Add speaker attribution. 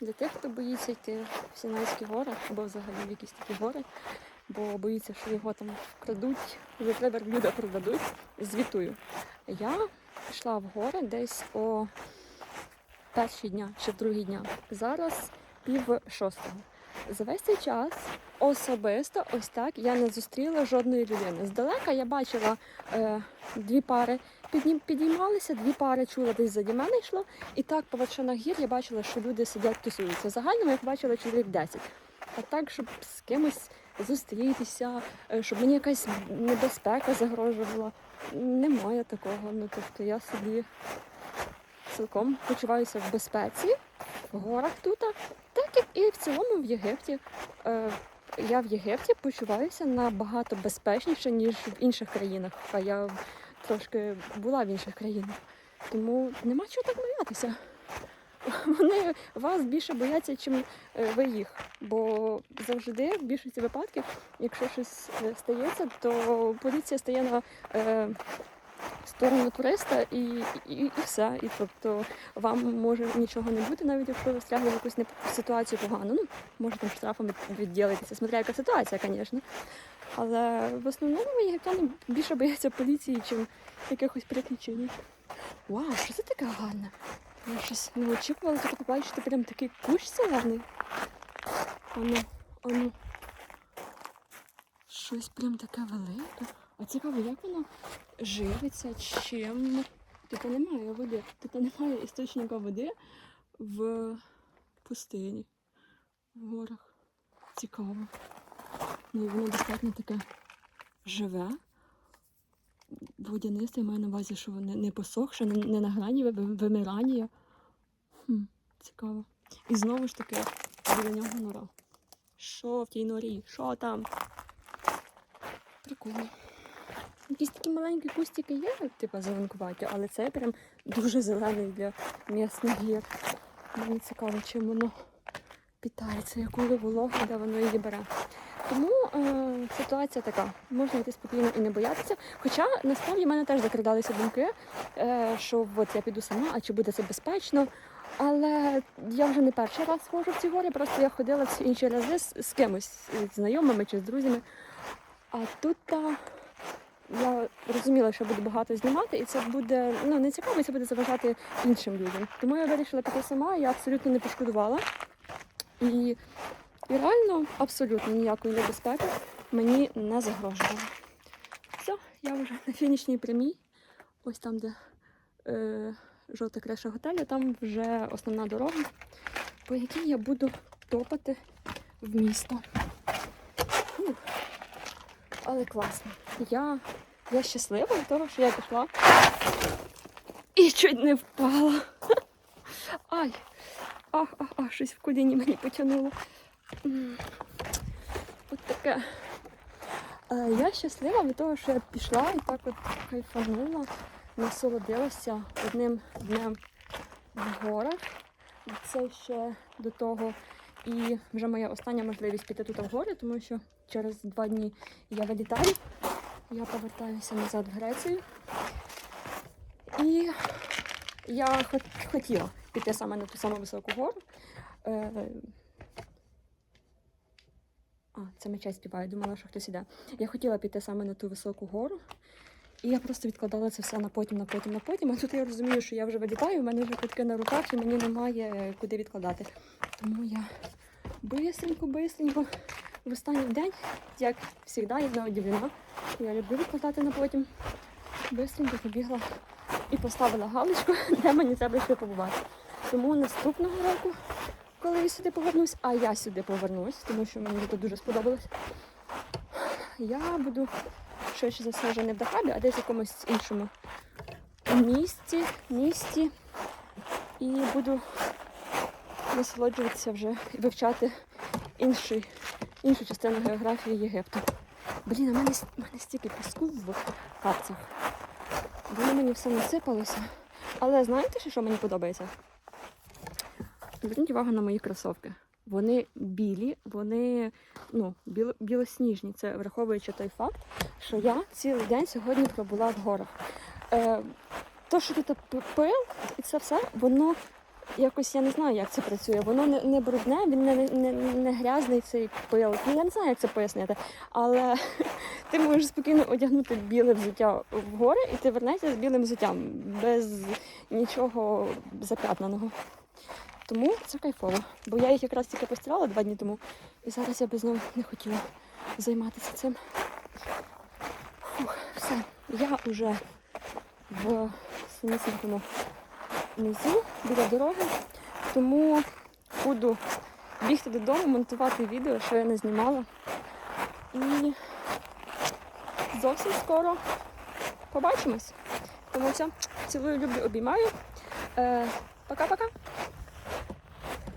Speaker 1: Для тих, хто боїться йти в Сінайські гори або взагалі в якісь такі гори, бо боїться, що його там крадуть, за треба люди продадуть, звітую. Я пішла в гори десь о перші дня чи в другі дня. Зараз пів шостого. За весь цей час особисто ось так я не зустріла жодної людини. Здалека я бачила е, дві пари піднім, підіймалися, дві пари чула десь заді мене йшло. І так по вершинах гір я бачила, що люди сидять тусуються. Загально я бачила чоловік 10. А так, щоб з кимось зустрітися, е, щоб мені якась небезпека загрожувала. Немає такого. Ну тобто я собі цілком почуваюся в безпеці горах тут, так як і в цілому в Єгипті. Е, я в Єгипті почуваюся набагато безпечніше, ніж в інших країнах. А я трошки була в інших країнах. Тому нема чого так боятися. Вони вас більше бояться, чим е, ви їх. Бо завжди, в більшості випадків, якщо щось е, стається, то поліція стає на сторону туриста і, і, і все. І тобто вам може нічого не бути, навіть якщо ви встрягли в якусь ситуацію погану. Ну, може там штрафом відділитися, смотря яка ситуація, звісно. Але в основному єгиптяни більше бояться поліції, чим якихось приключень. Вау, що це таке гарне? Я щось не очікувала тут побачити прям такий кущ зелений. Ану, ану. Щось прям таке велике. А цікаво, як воно живиться, чим. Тут немає води. Тут немає істочника води в пустині, в горах. Цікаво. Ну і воно достатньо таке живе. Водянисте, я маю на увазі, що воно не посохше, не на грані вимирання. Хм, цікаво. І знову ж таки, біля нього нора. Що в тій норі? Що там? Прикольно. Якісь такі маленькі кустики є, типу зеленкуваті, але це прям дуже зелений для м'ясних гір. Мені цікаво, чим воно питається, якою вологою, де воно її бере. Тому е, ситуація така, можна йти спокійно і не боятися. Хоча насправді в мене теж закрадалися думки, е, що от я піду сама, а чи буде це безпечно. Але я вже не перший раз ходжу в ці гори, просто я ходила всі інші рази з, з кимось, з знайомими чи з друзями. А тут та, я розуміла, що буду багато знімати, і це буде ну, не цікаво, і це буде заважати іншим людям. Тому я вирішила піти сама, я абсолютно не пошкодувала. І, і реально абсолютно ніякої небезпеки мені не загрожувало. Все, я вже на фінішній прямій. Ось там, де е, жовта криша готелю, там вже основна дорога, по якій я буду топати в місто. Але класно. Я, я щаслива від того, що я пішла і чуть не впала. Ай! Ах, ах, ах, щось в коліні мені потягнуло. От таке. Е, Я щаслива від того, що я пішла і так от кайфанула, насолодилася одним днем в горах. Це ще до того. І вже моя остання можливість піти тут в гори, тому що через два дні я вилітаю. Я повертаюся назад в Грецію. І я хотіла піти саме на ту саму високу гору. Е, А, це меча співає, думала, що хтось іде. Я хотіла піти саме на ту високу гору. І я просто відкладала це все на потім, на потім, на потім. А тут я розумію, що я вже вилітаю, у мене вже квитки на руках, і мені немає е, куди відкладати. Тому я бистренько в останній день, як завжди, я не удивлена. Я люблю відкладати на потім. Бистренько побігла і поставила галочку, де мені треба ще побувати. Тому наступного року, коли я сюди повернусь, а я сюди повернусь, тому що мені тут дуже сподобалось. Я буду швидше за все вже не в Дахабі, а десь в якомусь іншому місці, місті. І буду насолоджуватися вже і вивчати інший, іншу частину географії Єгипту. Блін, у мене, мене стільки піску в капцях. Воно мені все насипалося. Але знаєте, що мені подобається? Зверніть увагу на мої кросовки. Вони білі, вони ну, біло, білосніжні. Це враховуючи той факт, що я цілий день сьогодні пробула в горах. Е, то, що тут пил і це все, воно якось я не знаю, як це працює. Воно не, не брудне, він не, не, не грязний цей пил. Ну я не знаю, як це пояснити. Але ти можеш спокійно одягнути біле взуття в гори, і ти вернешся з білим взуттям, без нічого зап'ятнаного. Тому це кайфово. Бо я їх якраз тільки постирала два дні тому, і зараз я би знову не хотіла займатися цим. Фух, все, я вже в самісінькому внизу біля дороги, тому буду бігти додому, монтувати відео, що я не знімала. І зовсім скоро побачимось. Тому все, цілую, люблю, обіймаю. Е, Пока-пока.